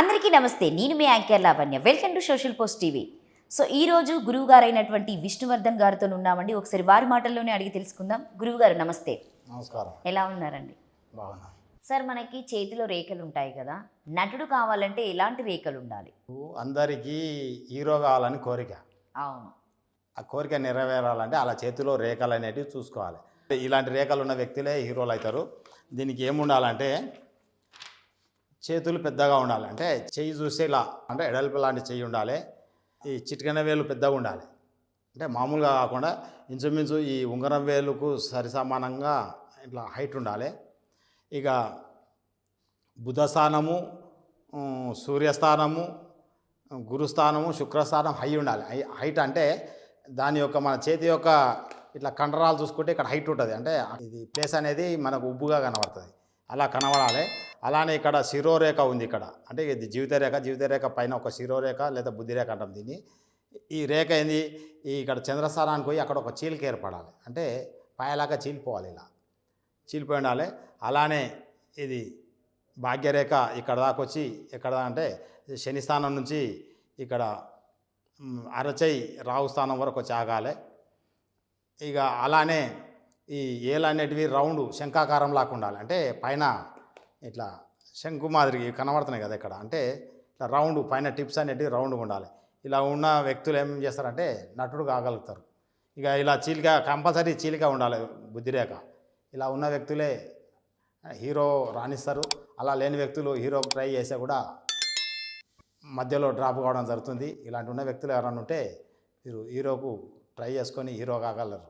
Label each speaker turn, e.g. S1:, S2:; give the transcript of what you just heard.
S1: అందరికీ నమస్తే. నేను మీ anchor Lavanya. Welcome to social post TV. So ఈ రోజు గురువు గారైనటువంటి విష్ణువర్ధన్ గారితో ఉన్నామండి. ఒకసారి వారి మాటల్లోనే అడిగి తెలుసుకుందాం. గురువు గారు నమస్తే.
S2: నమస్కారం.
S1: ఎలా ఉన్నారండి? సార్ మనకి చేతిలో రేఖలు ఉంటాయి కదా. నటుడు కావాలంటే ఎలాంటి రేఖలు ఉండాలి?
S2: అందరికీ హీరో కావాలని కోరిక.
S1: అవును.
S2: ఆ కోరిక నెరవేరాలంటే అలా చేతిలో రేఖలు అనేటివి చూసుకోవాలి. ఇలాంటి రేఖలు ఉన్న వ్యక్తులే హీరోలు అవుతారు. దీనికి ఏముండాలంటే చేతులు పెద్దగా ఉండాలి. అంటే చెయ్యి చూసేలా అంటే ఎడల్పు లాంటి చెయ్యి ఉండాలి. ఈ చిటికన వేలు పెద్దగా ఉండాలి. అంటే మామూలుగా కాకుండా ఇంచుమించు ఈ ఉంగరం వేలుకు సరిసమానంగా ఇట్లా హైట్ ఉండాలి. ఇక బుధస్థానము సూర్యస్థానము గురుస్థానము శుక్రస్థానం హై ఉండాలి. హై హైట్ అంటే దాని యొక్క మన చేతి యొక్క ఇట్లా కండరాలు చూసుకుంటే ఇక్కడ హైట్ ఉంటుంది. అంటే ఇది ప్లేస్ అనేది మనకు ఉబ్బుగా కనబడుతుంది. అలా కనబడాలి. అలానే ఇక్కడ శిరోరేఖ ఉంది ఇక్కడ. అంటే ఇది జీవితరేఖ జీవితరేఖ పైన ఒక శిరోరేఖ లేదా బుద్ధిరేఖ అంటాం దీన్ని. ఈ రేఖ ఏంది? ఈ ఇక్కడ చంద్రస్థానానికి పోయి అక్కడ ఒక చీలిక ఏర్పడాలి. అంటే పాయలాగా చీలిపోవాలి ఇలా. చీలిపోయి ఉండాలి. అలానే ఇది భాగ్యరేఖ ఇక్కడ దాకా వచ్చి ఎక్కడ అంటే శని స్థానం నుంచి ఇక్కడ అరచై రావు స్థానం వరకు వచ్చి ఆగాలి. ఇక అలానే ఈ ఏలు అనేటివి రౌండ్ శంఖాకారం లాగా ఉండాలి. అంటే పైన ఇట్లా శంకు మాదిరి కనబడుతున్నాయి కదా ఇక్కడ. అంటే ఇట్లా రౌండ్ పైన టిప్స్ అనేటివి రౌండ్గా ఉండాలి. ఇలా ఉన్న వ్యక్తులు ఏం చేస్తారంటే నటుడు కాగలుగుతారు. ఇక ఇలా చీలిక కంపల్సరీ చీలిక ఉండాలి బుద్ధిరేఖ ఇలా ఉన్న వ్యక్తులే హీరో రాణిస్తారు. అలా లేని వ్యక్తులు హీరో ట్రై చేస్తే కూడా మధ్యలో డ్రాప్ కావడం జరుగుతుంది. ఇలాంటి ఉన్న వ్యక్తులు ఎవరైనా ఉంటే మీరు హీరోకు ట్రై చేసుకొని హీరో కాగలరు.